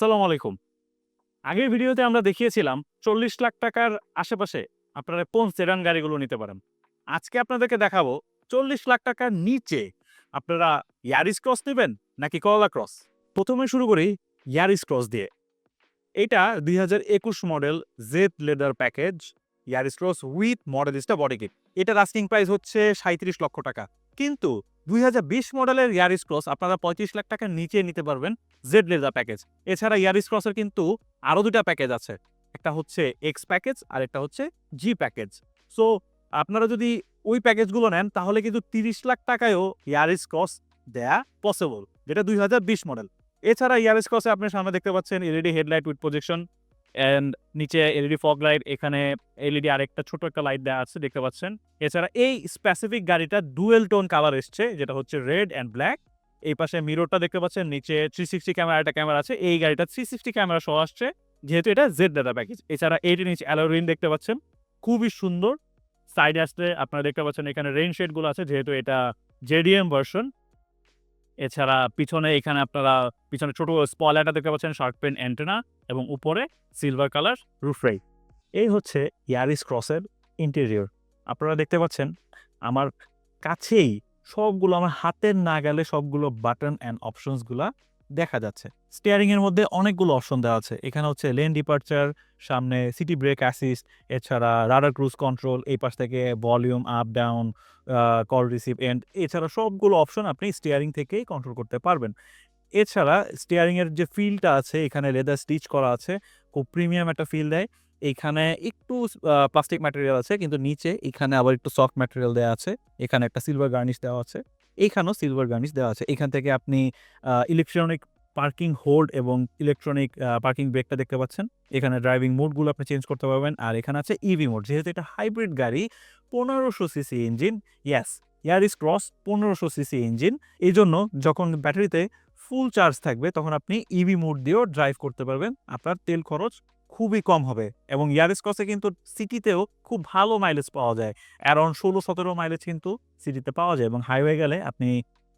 সালাম আলাইকুম। আগের ভিডিওতে আমরা দেখিয়েছিলাম চল্লিশ লাখ টাকার আশেপাশে আপনারা কোন সেডান গাড়িগুলো নিতে পারেন। আজকে আপনাদেরকে দেখাবো চল্লিশ লাখ টাকার নিচে আপনারা ইয়ারিস ক্রস নেবেন নাকি করলা ক্রস প্রথমে শুরু করি ইয়ারিস ক্রস দিয়ে। এটা দুই হাজার একুশ model Z leather package Yaris Cross with model Modellista body kit এটার আস্কিং প্রাইস হচ্ছে সাঁত্রিশ লক্ষ টাকা। কিন্তু দুই হাজার বিশ মডেলের ইয়ারিস ক্রস আপনারা পঁয়ত্রিশ লাখ টাকার নিচে নিতে পারবেন জেড লেদার প্যাকেজ। এছাড়া ইয়ারিস ক্রসের কিন্তু আরও দুটা প্যাকেজ আছে। একটা হচ্ছে এক্স প্যাকেজ আর একটা হচ্ছে জি প্যাকেজ। সো আপনারা যদি ওই প্যাকেজগুলো নেন, তাহলে কিন্তু তিরিশ লাখ টাকায়ও ইয়ারিস ক্রস দেয়া পসিবল যেটা দুই হাজার বিশ মডেল। এছাড়া ইয়ারিস ক্রসে আপনি সামনে দেখতে পাচ্ছেন LED headlight with projection and নিচে এলইডি ফগ লাইট এখানে এলইডি আরেকটা ছোট একটা লাইট দেওয়া আছে, দেখতে পাচ্ছেন। এছাড়া এই স্পেসিফিক গাড়িটা ডুয়েল টোন কালার এসছে, যেটা হচ্ছে রেড অ্যান্ড ব্ল্যাক এই পাশে মিররটা দেখতে পাচ্ছেন, নিচে থ্রি সিক্সটি ক্যামেরা একটা ক্যামেরা আছে, এই গাড়িটা থ্রি সিক্সটি ক্যামেরা সহ আসছে, যেহেতু এটা জেড ডাটা প্যাকেজ এছাড়া এইটিন ইঞ্চ অ্যালোরিন দেখতে পাচ্ছেন, খুবই সুন্দর। সাইডে আসলে আপনারা দেখতে পাচ্ছেন, এখানে রেইন শেডগুলো আছে, যেহেতু এটা জেডিএম ভার্সন এছাড়া পিছনে, এখানে আপনারা, পিছনে ছোট স্পয়লারটা দেখতে পাচ্ছেন শার্ক পেন অ্যান্টেনা এবং উপরে সিলভার কালার রুফরেই এই হচ্ছে ইয়ারিস ক্রসের ইন্টেরিয়র আপনারা দেখতে পাচ্ছেন, আমার কাছেই সবগুলো, আমার হাতের না গেলে সবগুলো বাটন অ্যান্ড অপশনসগুলা দেখা যাচ্ছে। স্টিয়ারিং এর মধ্যে অনেকগুলো অপশন দেওয়া আছে। এখানে হচ্ছে লেন ডিপার্চার সামনে সিটি ব্রেক অ্যাসিস্ট এছাড়া রাডার ক্রুজ কন্ট্রোল এই পাশ থেকে volume up down call receive end এছাড়া সবগুলো অপশন আপনি স্টিয়ারিং থেকেই কন্ট্রোল করতে পারবেন। এছাড়া স্টিয়ারিং এর যে ফিলটা আছে, এখানে লেদার স্টিচ করা আছে, খুব প্রিমিয়াম একটা ফিল দেয়। এখানে একটু প্লাস্টিক ম্যাটেরিয়াল আছে, কিন্তু নিচে এখানে আবার একটু সফট ম্যাটেরিয়াল দেওয়া আছে। এখানে একটা সিলভার গার্নিশ দেওয়া আছে। এইখানেও সিলভার গার্নিশ দেওয়া আছে। এখান থেকে আপনি ইলেকট্রনিক পার্কিং হোল্ড এবং ইলেকট্রনিক পার্কিং ব্রেকটা দেখতে পাচ্ছেন। এখানে ড্রাইভিং মোডগুলো আপনি চেঞ্জ করতে পারবেন। আর এখানে আছে ইভি মোড যেহেতু এটা হাইব্রিড গাড়ি, পনেরোশো সিসি ইঞ্জিন ইয়াস ইয়ারিস ক্রস পনেরোশো সিসি ইঞ্জিন এই জন্য যখন ব্যাটারিতে ফুল চার্জ থাকবে, তখন আপনি ইভি মোড দিয়েও ড্রাইভ করতে পারবেন। আপনার তেল খরচ খুবই কম হবে এবং ইয়ারিস ক্রসে কিন্তু সিটিতেও খুব ভালো মাইলেজ পাওয়া যায়। অ্যারাউন্ড ষোলো, সতেরো মাইলেজ কিন্তু সিটিতে পাওয়া যায় এবং হাইওয়ে গেলে আপনি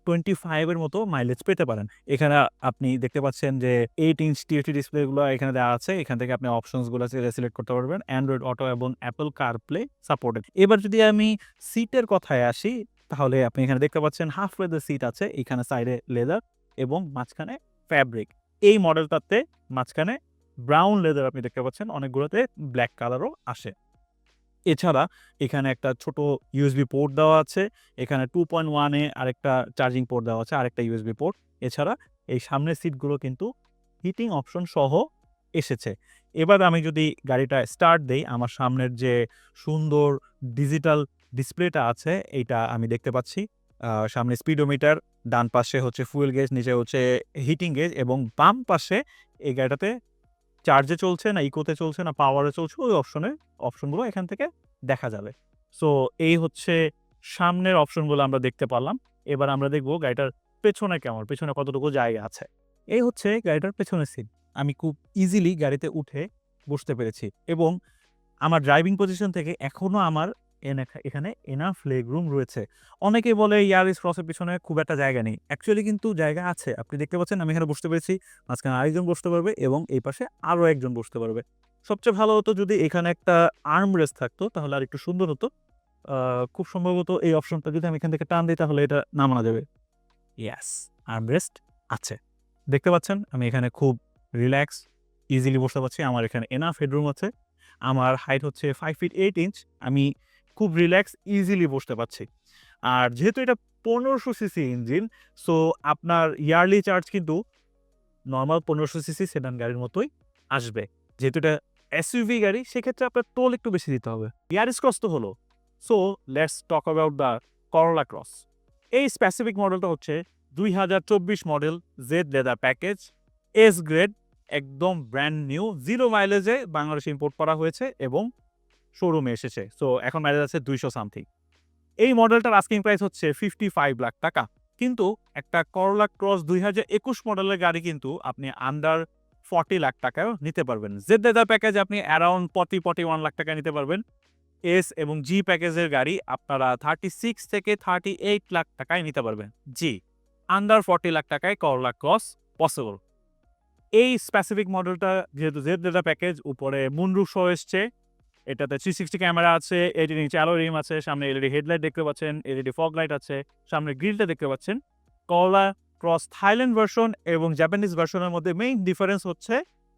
টোয়েন্টি ফাইভের মতো মাইলেজ পেতে পারেন। এখানে আপনি দেখতে পাচ্ছেন যে এইট ইঞ্চ টিএটি ডিসপ্লেগুলো এখানে দেওয়া আছে। এখান থেকে আপনি অপশনসগুলো সিলেক্ট করতে পারবেন। অ্যান্ড্রয়েড অটো এবং অ্যাপল কার প্লে সাপোর্টেড এবার যদি আমি সিটের কথায় আসি, তাহলে আপনি এখানে দেখতে পাচ্ছেন হাফ লেদার সিট আছে। এখানে সাইডে লেদার এবং মাঝখানে ফ্যাব্রিক এই মডেলটাতে মাঝখানে ব্রাউন লেদার আপনি দেখতে পাচ্ছেন, অনেকগুলোতে ব্ল্যাক কালারও আসে। এছাড়া এখানে একটা ছোট ইউএসবি পোর্ট দেওয়া আছে, এখানে টু পয়েন্ট ওয়ানে আরেকটা চার্জিং পোর্ট দেওয়া আছে, আরেকটা ইউএসবি পোর্ট এছাড়া এই সামনের সিটগুলো কিন্তু হিটিং অপশন সহ এসেছে। এবার আমি যদি গাড়িটা স্টার্ট দেই, আমার সামনের যে সুন্দর ডিজিটাল ডিসপ্লেটা আছে, এইটা আমি দেখতে পাচ্ছি। সামনে স্পিডোমিটার, ডান পাশে হচ্ছে ফুয়েল গেজ নিচে হচ্ছে হিটিং গেজ এবং বাম পাশে এই গাড়িটাতে চার্জে চলছে না ইকোতে চলছে না পাওয়ারে চলছে, ওই অপশনে অপশনগুলো এখান থেকে দেখা যাবে। সো এই হচ্ছে সামনের অপশনগুলো আমরা দেখতে পারলাম। এবার আমরা দেখব গাড়িটার পেছনে কেমন, পেছনে কতটুকু জায়গা আছে। এই হচ্ছে গাড়িটার পেছনের সিট আমি খুব ইজিলি গাড়িতে উঠে বসতে পেরেছি এবং আমার ড্রাইভিং পজিশন থেকে এখনও আমার এখানে এনাফ লেগ রুম রয়েছে। অনেকে বলে ইয়ারিস ক্রসের পিছনে খুব একটা জায়গা নেই। অ্যাকচুয়ালি কিন্তু জায়গা আছে। আপনি দেখতে পাচ্ছেন আমি এখানে বসতে পেরেছি। মাঝখানে আরেকজন বসতে পারবে এবং এই পাশে আরও একজন বসতে পারবে। সবচেয়ে ভালো হতো যদি এখানে একটা আর্ম রেস্ট থাকতো, তাহলে আর একটু সুন্দর হতো। খুব সম্ভবত এই অপশনটা যদি আমি এখান থেকে টান দিই, তাহলে এটা নামানো যাবে। ইয়াস আর্ম রেস্ট আছে। দেখতে পাচ্ছেন? আমি এখানে খুব রিল্যাক্স ইজিলি বসতে পারছি। আমার এখানে এনাফ হেডরুম আছে। আমার হাইট হচ্ছে ফাইভ ফিট এইট ইঞ্চ আমি খুব রিল্যাক্স ইজিলি বসতে পারছি। আর যেহেতু এটা পনেরোশো সিসি ইঞ্জিন সো আপনার ইয়ারলি চার্জ কিন্তু নর্মাল পনেরোশো সিসি সেডান গাড়ির মতোই আসবে। যেহেতু এটা এসইউভি গাড়ি, সেক্ষেত্রে আপনার টোল একটু বেশি দিতে হবে। ইয়ারিস ক্রস তো হলো। So let's talk about the Corolla Cross এই স্পেসিফিক মডেলটা হচ্ছে দুই হাজার চব্বিশ model Z leather package S grade একদম ব্র্যান্ড নিউ জিরো মাইলেজে বাংলাদেশে ইম্পোর্ট করা হয়েছে এবং শোরুমে এসেছে। সো এখন মাইলেজ আছে দুইশো সামথিং এই মডেলটার আস্কিং প্রাইস হচ্ছে ফিফটি ফাইভ লাখ টাকা। কিন্তু একটা করলা ক্রস দুই হাজার একুশ মডেলের গাড়ি কিন্তু আপনি আন্ডার ফর্টি লাখ টাকায়ও নিতে পারবেন। জেড লেদার প্যাকেজ আপনি around forty forty one lakh টাকায় নিতে পারবেন। এস এবং জি প্যাকেজের গাড়ি আপনারা থার্টি সিক্স থেকে থার্টি এইট লাখ টাকায় নিতে পারবেন। জি আন্ডার ফর্টি লাখ টাকায় করলা ক্রস পসিবল এই স্পেসিফিক মডেলটা যেহেতু জেড ডেটা প্যাকেজ উপরে মুনরুফ এসছে। এটাতে থ্রি সিক্সটি ক্যামেরা আছে, এটির নিচে আলো রিম আছে, সামনে এলইডি হেডলাইট দেখতে পাচ্ছেন এলইডি ফগ লাইট আছে, সামনে গ্রিলটা দেখতে পাচ্ছেন। কলা ক্রস থাইল্যান্ড ভার্সন এবং জাপানিজ ভার্সনের মধ্যে মেইন ডিফারেন্স হচ্ছে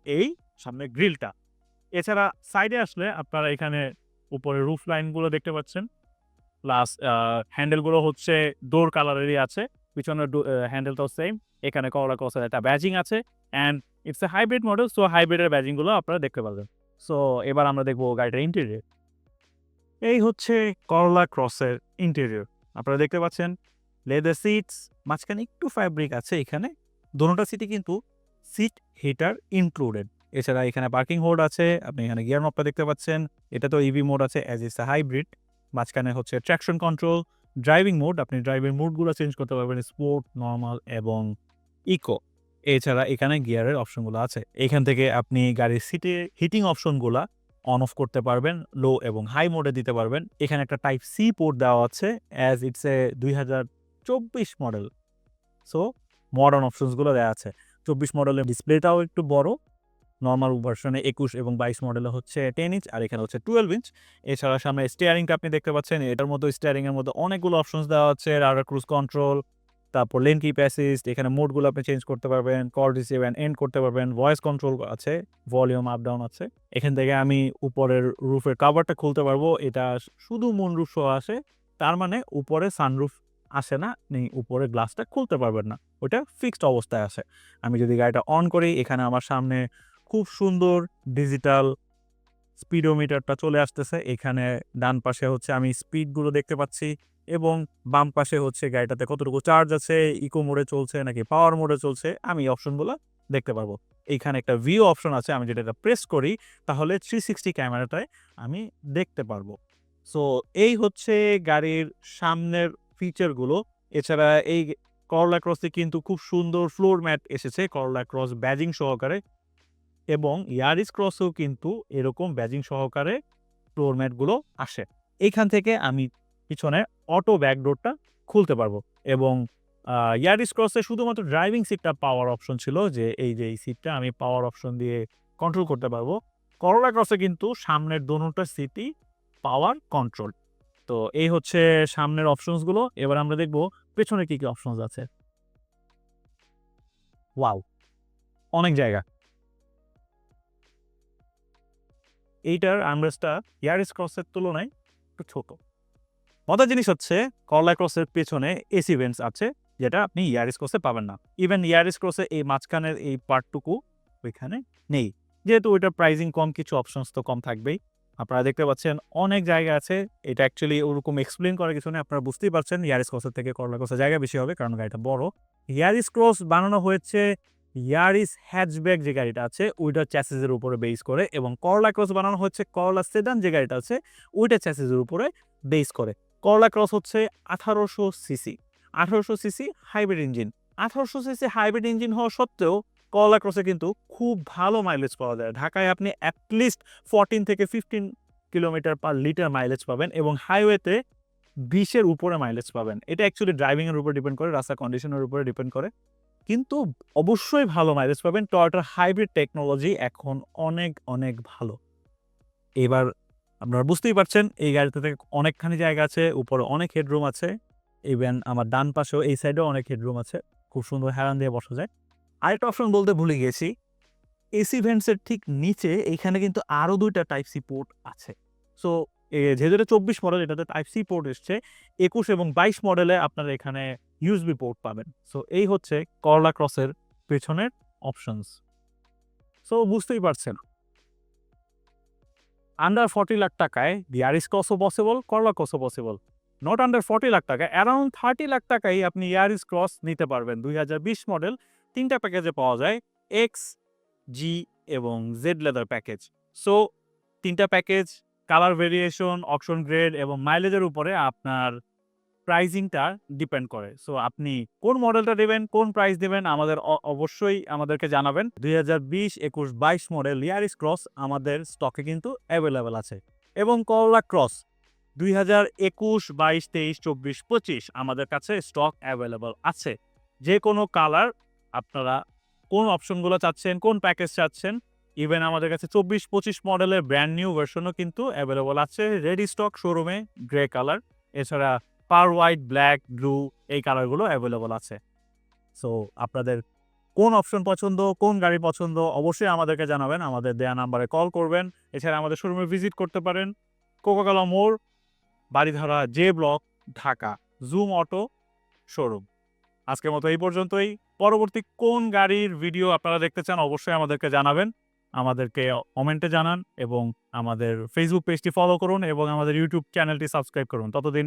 এই সামনে গ্রিলটা এছাড়া সাইডে আসলে আপনারা এখানে উপরে রুফ লাইনগুলো দেখতে পাচ্ছেন। প্লাস হ্যান্ডেলগুলো হচ্ছে ডোর কালারেরই আছে, পিছনের হ্যান্ডেলটাও সেম এখানে করলা ক্রসের একটা ব্যাজিং আছে and it's a hybrid model so হাইব্রিডের ব্যাজিংগুলো আপনারা দেখতে পারবেন। সো এবার আমরা দেখব গাড়িটার ইন্টেরিয়র এই হচ্ছে করলা ক্রসের ইন্টেরিয়র আপনারা দেখতে পাচ্ছেন লেদার সিটস মাঝখানে একটু ফ্যাব্রিক আছে এখানে। দোনোটা সিটে কিন্তু সিট হিটার ইনক্লুডেড এছাড়া এখানে পার্কিং হোল্ড আছে, আপনি এখানে গিয়ার মপটা দেখতে পাচ্ছেন। এটা তো ইভি মোড আছে অ্যাজ ইস হাইব্রিড মাঝখানে হচ্ছে ট্র্যাকশন কন্ট্রোল ড্রাইভিং মোড আপনি ড্রাইভিং মোডগুলো চেঞ্জ করতে পারবেন স্পোর্ট নর্মাল এবং ইকো এছাড়া এখানে গিয়ারের অপশনগুলো আছে। এখান থেকে আপনি গাড়ির সিটে, হিটিং অপশনগুলা অন অফ করতে পারবেন লো এবং হাই মোডে দিতে পারবেন। এখানে একটা টাইপ সি পোর্ট দেওয়া আছে অ্যাজ ইটস এ দুই হাজার চব্বিশ মডেল সো মডার্ন অপশনসগুলো দেওয়া আছে। চব্বিশ মডেলের ডিসপ্লেটাও একটু বড়। নর্মাল ভার্সনে একুশ এবং বাইশ মডেলে হচ্ছে টেন ইঞ্চ আর এখানে হচ্ছে টুয়েলভ ইঞ্চ এছাড়া সামনে স্টিয়ারিংটা আপনি দেখতে পাচ্ছেন, এটার মধ্যে স্টিয়ারিংয়ের মধ্যে অনেকগুলো অপশনস দেওয়া আছে আর ক্রুজ কন্ট্রোল তারপর লেন কি প্যাসিস্ট এখানে মোডগুলো আপনি চেঞ্জ করতে পারবেন কল রিসিভ অ্যান্ড এন্ড করতে পারবেন ভয়েস কন্ট্রোল আছে ভলিউম আপ ডাউন আছে। এখান থেকে আমি উপরের রুফের কাভারটা খুলতে পারব, এটা শুধু মুন রুফ সহ আসে, তার মানে উপরে সানরুফ আসে না, নেই, উপরে গ্লাসটা খুলতে পারবেন না ওটা ফিক্সড অবস্থায় আছে। আমি যদি গাড়িটা অন করি, এখানে আমার সামনে খুব সুন্দর ডিজিটাল স্পিডোমিটারটা চলে আসতেছে, এখানে ডান পাশে হচ্ছে আমি স্পিডগুলো দেখতে পাচ্ছি এবং বাম পাশে হচ্ছে গাড়িটাতে কতটুকু চার্জ আছে ইকো মোডে চলছে নাকি পাওয়ার মোডে চলছে, আমি অপশনগুলো দেখতে পারব। এইখানে একটা ভিউ অপশন আছে, আমি যেটা প্রেস করি, তাহলে থ্রি সিক্সটি ক্যামেরাটায় আমি দেখতে পারব। সো এই হচ্ছে গাড়ির সামনের ফিচারগুলো এছাড়া এই করলা ক্রসে কিন্তু খুব সুন্দর ফ্লোর ম্যাট এসেছে করলা ক্রস ব্যাজিং সহকারে এবং ইয়ারিস ক্রসেও কিন্তু এরকম ব্যাজিং সহকারে ফ্লোর ম্যাটগুলো আসে। এইখান থেকে আমি পিছনে অটো ব্যাকডোরটা খুলতে পারব। এবং ইয়ারিস ক্রসে শুধুমাত্র ড্রাইভিং সিটটা পাওয়ার অপশন ছিল যে, এই যে এই সিটটা আমি পাওয়ার অপশন দিয়ে কন্ট্রোল করতে পারব। করলা ক্রসে কিন্তু সামনের দোনোটা সিটই পাওয়ার কন্ট্রোল তো এই হচ্ছে সামনের অপশনসগুলো এবার আমরা দেখব পেছনে কি কি অপশনস আছে। ওয়াও অনেক জায়গা। এইটার আর্মরেস্টটা ইয়ারিস ক্রসের তুলনায় একটু ছোট। মজার জিনিস হচ্ছে, করলা ক্রসের পেছনে এসি ভেন্টস আছে, যেটা আপনি ইয়ারিস ক্রসে পাবেন না। ইভেন ইয়ারিস ক্রসে এই মাঝখানের এই পার্টটুকু ওইখানে নেই। যেহেতু ওইটার প্রাইজিং কম, কিছু অপশনস তো কম থাকবেই। আপনারা দেখতে পাচ্ছেন অনেক জায়গা আছে, এটা অ্যাকচুয়ালি ওরকম এক্সপ্লেন করার কিছু নেই, আপনারা বুঝতেই পারছেন ইয়ারিস ক্রসের থেকে করলা ক্রসের জায়গা বেশি হবে, কারণ গাড়িটা বড়। ইয়ারিস ক্রস বানানো হয়েছে ইয়ারিস হ্যাচব্যাক যে গাড়িটা আছে ওইটার চ্যাসিসের উপরে বেস করে, এবং করলা ক্রস বানানো হচ্ছে করলা সেদান যে গাড়িটা আছে, ওইটা চ্যাসিসের উপরে বেস করে। করলা ক্রস হচ্ছে আঠারোশো সিসি। আঠারোশো সিসি হাইব্রিড ইঞ্জিন আঠারোশো সিসি হাইব্রিড ইঞ্জিন হওয়া সত্ত্বেও করলা ক্রসে কিন্তু খুব ভালো মাইলেজ পাওয়া যায়। ঢাকায় আপনি অ্যাটলিস্ট ফোরটিন থেকে fifteen kilometre per litre mileage পাবেন এবং হাইওয়েতে বিশের উপরে মাইলেজ পাবেন। এটা অ্যাকচুয়ালি ড্রাইভিংয়ের উপর ডিপেন্ড করে, রাস্তা কন্ডিশনের উপরে ডিপেন্ড করে। কিন্তু অবশ্যই ভালো মাইলেজ পাবেন। টয়টার হাইব্রিড টেকনোলজি এখন অনেক অনেক ভালো। এবার আপনারা বুঝতেই পারছেন, এই গাড়িতে অনেকখানি জায়গা আছে, উপরে অনেক হেডরুম আছে ইভেন আমার ডান পাশেও এই সাইডেও অনেক হেডরুম আছে, খুব সুন্দর হেরান দিয়ে বসা যায়। আরেকটা অপশন বলতে ভুলে গেছি এসি ভেন্টসের ঠিক নিচে এইখানে কিন্তু আরও দুইটা টাইপ সি পোর্ট আছে। সো যেহেতু চব্বিশ মডেল এটাতে টাইপ সি পোর্ট এসছে, একুশ এবং বাইশ মডেলে আপনারা এখানে ইউএসবি পোর্ট পাবেন। সো এই হচ্ছে করলা ক্রসের পেছনের অপশনস সো বুঝতেই পারছেন। আন্ডার ফর্টি লাখ টাকায় ইয়ারিস ক্রসও possible Corolla ক্রসও possible not under forty lakh টাকায় অ্যারাউন্ড থার্টি লাখ টাকায় আপনি ইয়ারিস ক্রস নিতে পারবেন। দুই হাজার বিশ মডেল তিনটা প্যাকেজে পাওয়া যায় এক্স জি এবং জেড লেদার প্যাকেজ সো তিনটা package colour variation option grade এবং মাইলেজের উপরে আপনার প্রাইজিংটা ডিপেন্ড করে। সো আপনি কোন মডেলটা দেবেন, কোন প্রাইস দেবেন, আমাদের অবশ্যই আমাদেরকে জানাবেন। দুই হাজার বিশ, একুশ, বাইশ মডেল ইয়ারিস ক্রস আমাদের স্টকে কিন্তু অ্যাভেলেবেল আছে। এবং করলা ক্রস দুই হাজার একুশ, বাইশ, তেইশ, চব্বিশ, পঁচিশ আমাদের কাছে স্টক অ্যাভেলেবল আছে। যে কোনো কালার আপনারা কোন অপশনগুলো চাচ্ছেন, কোন প্যাকেজ চাচ্ছেন ইভেন আমাদের কাছে চব্বিশ, পঁচিশ মডেলের ব্র্যান্ড নিউ ভার্সনও কিন্তু অ্যাভেলেবল আছে। রেডি স্টক শোরুমে গ্রে কালার এছাড়া পার হোয়াইট, ব্ল্যাক, ব্লু এই কালারগুলো অ্যাভেলেবল আছে। সো আপনাদের কোন অপশন পছন্দ, কোন গাড়ি পছন্দ, অবশ্যই আমাদেরকে জানাবেন। আমাদের দেয়া নাম্বারে কল করবেন। এছাড়া আমাদের শোরুমে ভিজিট করতে পারেন। কোকাকলা মোড় Baridhara J block Dhaka Zoom Auto showroom আজকের মতো এই পর্যন্তই। পরবর্তী কোন গাড়ির ভিডিও আপনারা দেখতে চান, অবশ্যই আমাদেরকে জানাবেন। আমাদেরকে কমেন্টে জানান এবং আমাদের ফেসবুক পেজটি ফলো করুন এবং আমাদের ইউটিউব চ্যানেলটি সাবস্ক্রাইব করুন। ততদিন